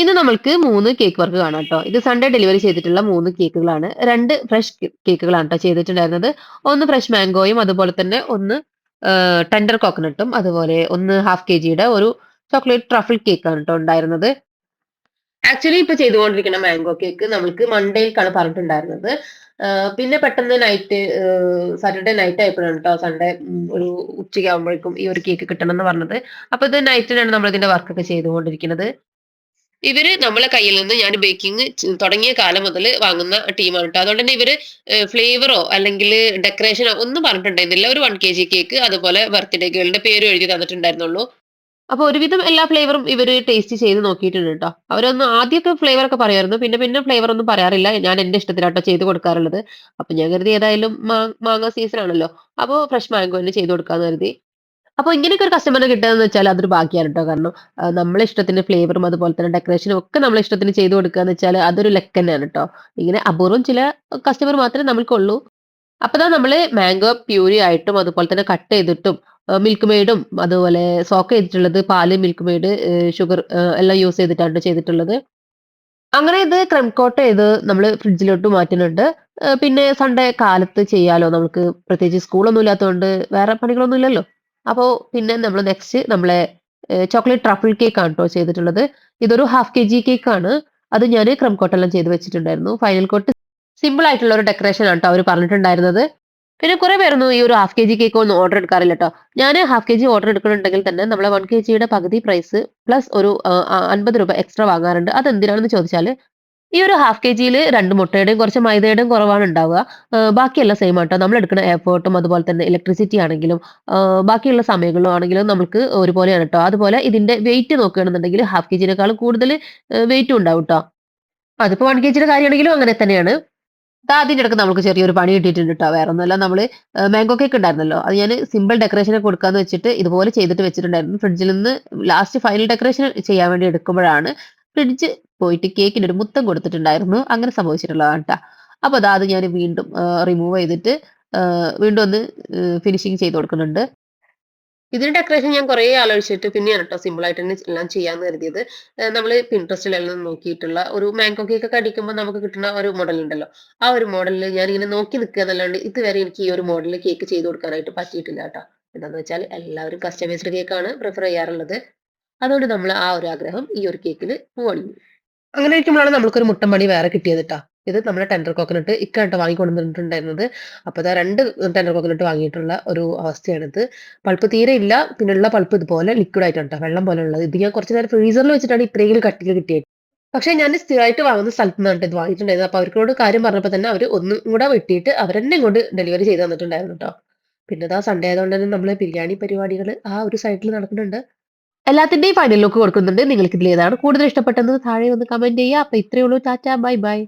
ഇന്ന് നമ്മൾക്ക് മൂന്ന് കേക്ക് വർക്ക് കാണാം കേട്ടോ ഇത് സൺഡേ ഡെലിവറി ചെയ്തിട്ടുള്ള മൂന്ന് കേക്കുകളാണ് രണ്ട് ഫ്രഷ് കേക്കുകളാണ് കേട്ടോ ചെയ്തിട്ടുണ്ടായിരുന്നത്. ഒന്ന് ഫ്രഷ് മാംഗോയും അതുപോലെ തന്നെ ഒന്ന് ടെൻഡർ കോക്കനട്ടും അതുപോലെ ഒന്ന് ഹാഫ് കെ ജിയുടെ ഒരു ചോക്ലേറ്റ് ട്രഫിൾ കേക്കാണ് കേട്ടോ ഉണ്ടായിരുന്നത്. ആക്ച്വലി ഇപ്പൊ ചെയ്തുകൊണ്ടിരിക്കുന്ന മാംഗോ കേക്ക് നമ്മൾക്ക് മൺഡേക്കാണ് പറഞ്ഞിട്ടുണ്ടായിരുന്നത്. പിന്നെ പെട്ടെന്ന് നൈറ്റ് സാറ്റർഡേ നൈറ്റ് ആയപ്പോഴാണ് കേട്ടോ സൺഡേ ഒരു ഉച്ചയ്ക്ക് ആകുമ്പോഴേക്കും ഈ ഒരു കേക്ക് കിട്ടണം എന്ന് പറഞ്ഞത്. അപ്പൊ ഇത് നൈറ്റിനാണ് നമ്മൾ ഇതിന്റെ വർക്കൊക്കെ ചെയ്തുകൊണ്ടിരിക്കുന്നത്. ഇവർ നമ്മളെ കയ്യിൽ നിന്ന് ഞാൻ ബേക്കിംഗ് തുടങ്ങിയ കാലം മുതൽ വാങ്ങുന്ന ടീമാണ് കേട്ടോ അതുകൊണ്ട് തന്നെ ഇവർ ഫ്ലേവറോ അല്ലെങ്കിൽ ഡെക്കറേഷനോ ഒന്നും പറഞ്ഞിട്ടുണ്ടായിരുന്നില്ല. ഒരു വൺ കെ ജി കേക്ക് അതുപോലെ ബർത്ത്ഡേ ഗേളിന്റെ പേരും എഴുതി തന്നിട്ടുണ്ടായിരുന്നുള്ളൂ. അപ്പൊ ഒരുവിധം എല്ലാ ഫ്ലേവറും ഇവർ ടേസ്റ്റ് ചെയ്ത് നോക്കിയിട്ടുണ്ട് കേട്ടോ അവരൊന്ന് ആദ്യമൊക്കെ ഫ്ലേവർ ഒക്കെ പറയായിരുന്നു. പിന്നെ പിന്നെ ഫ്ലേവർ ഒന്നും പറയാറില്ല. ഞാൻ എന്റെ ഇഷ്ടത്തിലാട്ടോ ചെയ്ത് കൊടുക്കാറുള്ളത്. അപ്പൊ ഞാൻ കരുതി ഏതായാലും മാങ്ങ സീസൺ ആണല്ലോ. അപ്പോൾ ഫ്രഷ് മാംഗോ തന്നെ ചെയ്ത് കൊടുക്കാന്ന് കരുതി. അപ്പൊ ഇങ്ങനെയൊക്കെ ഒരു കസ്റ്റമറിനെ കിട്ടുകയെന്ന് വെച്ചാൽ അതൊരു ഭാഗ്യമാണ് കേട്ടോ. കാരണം നമ്മളെ ഇഷ്ടത്തിന് ഫ്ലേവറും അതുപോലെ തന്നെ ഡെക്കറേഷനും ഒക്കെ നമ്മളെ ഇഷ്ടത്തിന് ചെയ്ത് കൊടുക്കുക എന്ന് വെച്ചാൽ അതൊരു ലക്ക് തന്നെയാണ് കേട്ടോ. ഇങ്ങനെ അപൂർവം ചില കസ്റ്റമർ മാത്രമേ നമ്മൾക്കുള്ളൂ. അപ്പൊ നമ്മൾ മാംഗോ പ്യൂരി ആയിട്ടും അതുപോലെ തന്നെ കട്ട് ചെയ്തിട്ടും മിൽക്ക് മെയ്ഡും അതുപോലെ സോക്ക് ചെയ്തിട്ടുള്ളത് പാൽ മിൽക്ക് മെയ്ഡ് ഷുഗർ എല്ലാം യൂസ് ചെയ്തിട്ടാണ് ചെയ്തിട്ടുള്ളത്. അങ്ങനെ ഇത് ക്രം കോട്ട് ചെയ്ത് നമ്മൾ ഫ്രിഡ്ജിലോട്ട് മാറ്റുന്നുണ്ട്. പിന്നെ സൺഡേ കാലത്ത് ചെയ്യാലോ? നമുക്ക് പ്രത്യേകിച്ച് സ്കൂളൊന്നും ഇല്ലാത്തതുകൊണ്ട് വേറെ പണികളൊന്നും ഇല്ലല്ലോ? അപ്പോൾ പിന്നെ നമ്മൾ നെക്സ്റ്റ് നമ്മളെ ചോക്ലേറ്റ് ട്രഫിൾ കേക്ക് ആണ് കേട്ടോ ചെയ്തിട്ടുള്ളത്. ഇതൊരു ഹാഫ് കെ ജി കേക്ക് ആണ്. അത് ഞാൻ ക്രം കോട്ടെല്ലാം ചെയ്ത് വെച്ചിട്ടുണ്ടായിരുന്നു. ഫൈനൽ കോട്ട് സിമ്പിൾ ആയിട്ടുള്ള ഒരു ഡെക്കറേഷൻ ആണ് കേട്ടോ അവർ പറഞ്ഞിട്ടുണ്ടായിരുന്നത്. പിന്നെ കുറെ പേരൊന്നും ഈ ഒരു ഹാഫ് കെ ജി കേക്ക് ഒന്നും ഓർഡർ എടുക്കാറില്ല കേട്ടോ ഞാൻ ഹാഫ് കെ ജി ഓർഡർ എടുക്കുന്നുണ്ടെങ്കിൽ തന്നെ നമ്മളെ വൺ കെ ജിയുടെ പകുതി പ്രൈസ് പ്ലസ് ഒരു അൻപത് രൂപ എക്സ്ട്രാ വാങ്ങാറുണ്ട്. അത് എന്തിനാണെന്ന് ചോദിച്ചാൽ ഈ ഒരു ഹാഫ് കെ ജിയിൽ രണ്ട് മുട്ടയുടെയും കുറച്ച് മൈദയുടെയും കുറവാണ് ഉണ്ടാവുക. ബാക്കിയെല്ലാം സെയിം ആട്ടോ. നമ്മൾ എടുക്കുന്ന എയർപോർട്ടും അതുപോലെ തന്നെ ഇലക്ട്രിസിറ്റി ആണെങ്കിലും ബാക്കിയുള്ള സമയങ്ങളും ആണെങ്കിലും നമുക്ക് ഒരുപോലെയാണ് കേട്ടോ അതുപോലെ ഇതിന്റെ വെയിറ്റ് നോക്കുകയാണെന്നുണ്ടെങ്കിൽ ഹാഫ് കെ ജിനേക്കാളും കൂടുതൽ വെയിറ്റും ഉണ്ടാവും കേട്ടോ അതിപ്പോ വൺ കെ ജിയുടെ കാര്യമാണെങ്കിലും അങ്ങനെ തന്നെയാണ്. ആദ്യം ഇടയ്ക്ക് നമുക്ക് ചെറിയൊരു പണി കിട്ടിയിട്ടുണ്ട് കേട്ടോ വേറെ ഒന്നുമല്ല നമ്മൾ മാംഗോ കേക്ക് ഉണ്ടായിരുന്നല്ലോ. അത് ഞാൻ സിമ്പിൾ ഡെക്കറേഷൻ കൊടുക്കാന്ന് വെച്ചിട്ട് ഇതുപോലെ ചെയ്തിട്ട് വെച്ചിട്ടുണ്ടായിരുന്നു. ഫ്രിഡ്ജിൽ നിന്ന് ലാസ്റ്റ് ഫൈനൽ ഡെക്കറേഷൻ ചെയ്യാൻ വേണ്ടി എടുക്കുമ്പോഴാണ് ഫ്രിഡ്ജ് പോയിട്ട് കേക്കിന് ഒരു മുത്തം കൊടുത്തിട്ടുണ്ടായിരുന്നു. അങ്ങനെ സംഭവിച്ചിട്ടുള്ളതാണ് കേട്ടോ അപ്പൊ അതാ അത് ഞാൻ വീണ്ടും റിമൂവ് ചെയ്തിട്ട് വീണ്ടും ഒന്ന് ഫിനിഷിങ് ചെയ്ത് കൊടുക്കുന്നുണ്ട്. ഇതിന് ഡെക്കറേഷൻ ഞാൻ കുറേ ആലോചിച്ചിട്ട് പിന്നെയാണ് കേട്ടോ സിമ്പിൾ ആയിട്ട് തന്നെ എല്ലാം ചെയ്യാന്ന് കരുതിയത്. നമ്മൾ പിൻട്രസ്റ്റിലെല്ലാം നോക്കിയിട്ടുള്ള ഒരു മാംഗോ കേക്ക് ഒക്കെ അടിക്കുമ്പോൾ നമുക്ക് കിട്ടുന്ന ഒരു മോഡൽ ഉണ്ടല്ലോ. ആ ഒരു മോഡലിൽ ഞാൻ ഇങ്ങനെ നോക്കി നിൽക്കുക എന്നല്ലാണ്ട് ഇതുവരെ എനിക്ക് ഈ ഒരു മോഡലിൽ കേക്ക് ചെയ്ത് കൊടുക്കാനായിട്ട് പറ്റിയിട്ടില്ല കേട്ടോ എന്താന്ന് വെച്ചാൽ എല്ലാവരും കസ്റ്റമൈസ്ഡ് കേക്കാണ് പ്രിഫർ ചെയ്യാറുള്ളത്. അതുകൊണ്ട് നമ്മൾ ആ ഒരു ആഗ്രഹം ഈ ഒരു കേക്കിൽ പൂവണിഞ്ഞു അങ്ങനെ ഇരിക്കുമ്പോഴാണ് നമ്മൾക്കൊരു മുട്ടൻ പണി വേറെ കിട്ടിയത് കേട്ടോ ഇത് നമ്മുടെ ടെൻഡർ കോക്കനട്ട് ഇക്കായിട്ട് വാങ്ങിക്കൊണ്ടിട്ടുണ്ടായിരുന്നത് അപ്പോൾ അതാ രണ്ട് ടെൻഡർ കോക്കനട്ട് വാങ്ങിയിട്ടുള്ള ഒരു അവസ്ഥയാണിത്. പൾപ്പ് തീരെ ഇല്ല. പിന്നെയുള്ള പൾപ്പ് ഇതുപോലെ ലിക്വിഡ് ആയിട്ടാണ് ട്ടോ, വെള്ളം പോലെ ഉള്ളത്. ഇത് ഞാൻ കുറച്ച് നേരം ഫ്രീസറിൽ വെച്ചിട്ടാണ് ഇത്രയെങ്കിലും കട്ടിയിൽ കിട്ടിയത്. പക്ഷേ ഞാൻ സ്ഥിരമായിട്ട് വാങ്ങുന്ന സ്ഥലത്ത് നിന്നാണ് ഇത് വാങ്ങിയിട്ടുണ്ടായിരുന്നത്. അപ്പോൾ അവർക്കോട് കാര്യം പറഞ്ഞപ്പോൾ തന്നെ അവർ ഒന്നും കൂടെ വെട്ടിയിട്ട് അവരെന്നെ ഇങ്ങോട്ട് ഡെലിവറി ചെയ്ത് തന്നിട്ടുണ്ടായിരുന്നു കേട്ടോ പിന്നെ ഇതാ സൺഡേ ആയതുകൊണ്ട് തന്നെ നമ്മൾ ബിരിയാണി പരിപാടികൾ ആ ഒരു സൈഡിൽ നടക്കുന്നുണ്ട്. എല്ലാത്തിന്റെയും ഫൈനൽ ലുക്ക് കൊടുക്കുന്നുണ്ട്. നിങ്ങൾക്ക് ഇതിൽ ഏതാണ് കൂടുതൽ ഇഷ്ടപ്പെട്ടത് താഴെ ഒന്ന് കമന്റ് ചെയ്യുക. അപ്പൊ ഇത്രയേ ഉള്ളൂ. ടാറ്റ ബൈ ബൈ.